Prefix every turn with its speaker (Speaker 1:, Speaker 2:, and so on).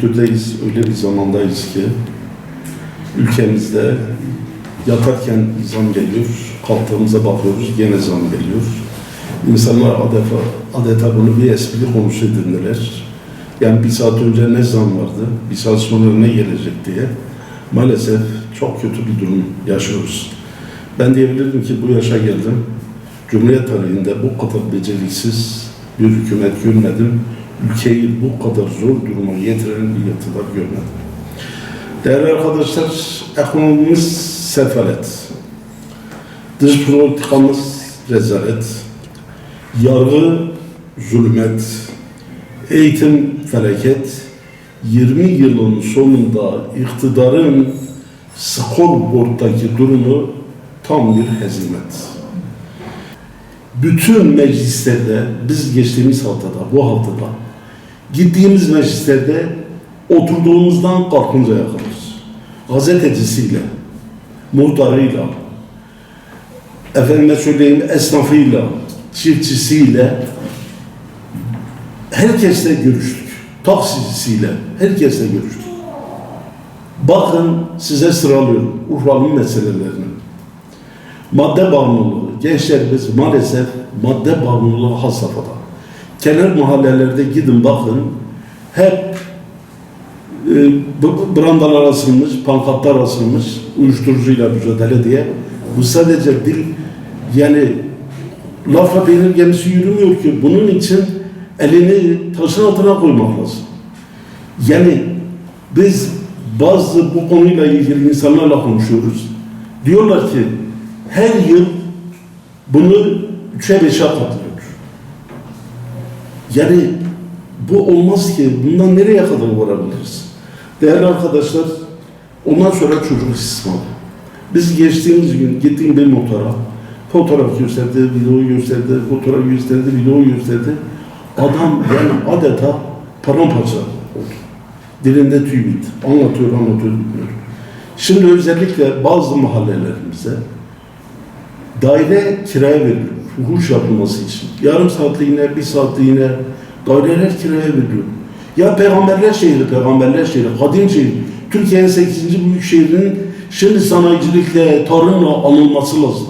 Speaker 1: Türk'teyiz, öyle bir zamandayız ki ülkemizde yatarken zam geliyor, kalktığımıza bakıyoruz gene zam geliyor. İnsanlar adeta, adeta bunu bir espri konusu edindiler. Yani bir saat önce ne zam vardı, bir saat sonra ne gelecek diye. Maalesef çok kötü bir durum yaşıyoruz. Ben diyebilirim ki bu yaşa geldim. Cumhuriyet tarihinde bu kadar beceriksiz bir hükümet görmedim. Ülkeyi bu kadar zor duruma getiren bir iktidar görmedim. Değerli arkadaşlar, ekonomimiz sefalet. Dış politikamız rezalet. Yargı zulmet. Eğitim felaket. 20 yılın sonunda iktidarın skorboarddaki durumu tam bir hezimet. Bütün meclislerde biz geçtiğimiz haftada, bu haftada gittiğimiz meclislerde oturduğumuzdan kalkıncaya kadar gazetecisiyle, muhtarıyla, efendime söyleyeyim esnafıyla, çiftçisiyle herkesle görüştük. Taksicisiyle, herkesle görüştük. Bakın size sıralıyorum Urfa'nın meselelerini. Madde bağımlılığı. Gençlerimiz maalesef madde bağımlılığı has safhada. Kenar mahallelerde gidin bakın. Hep e, brandalar asılmış, pankartlar asılmış uyuşturucuyla mücadele diye. Bu sadece dil yani lafla peynir gemisi yürümüyor ki. Bunun için elini taşın altına koymak lazım. Yani biz bazı bu konuyla ilgili insanlarla konuşuyoruz. Diyorlar ki her yıl bunu üçe beşe katlıyor. Yani bu olmaz ki. Bundan nereye kadar varabiliriz? Değerli arkadaşlar, ondan sonra çocuk istismarı. Biz geçtiğimiz gün gittiğim bir motora fotoğraf gösterdi, video gösterdi, fotoğraf gösterdi, video gösterdi. Adam yani adeta paramparça oldu. Dilinde tüy bitti. Anlatıyor, anlatıyor, bilmiyor. Şimdi özellikle bazı mahallelerimize daire kiraya veriliyor. Fuhuş yapılması için. Yarım saatliğine, bir saatliğine daireler kiraya veriliyor. Ya peygamberler şehri, peygamberler şehri, kadim şehir. Türkiye'nin 8. büyük şehrinin şimdi sanayicilikle, tarımla anılması lazım.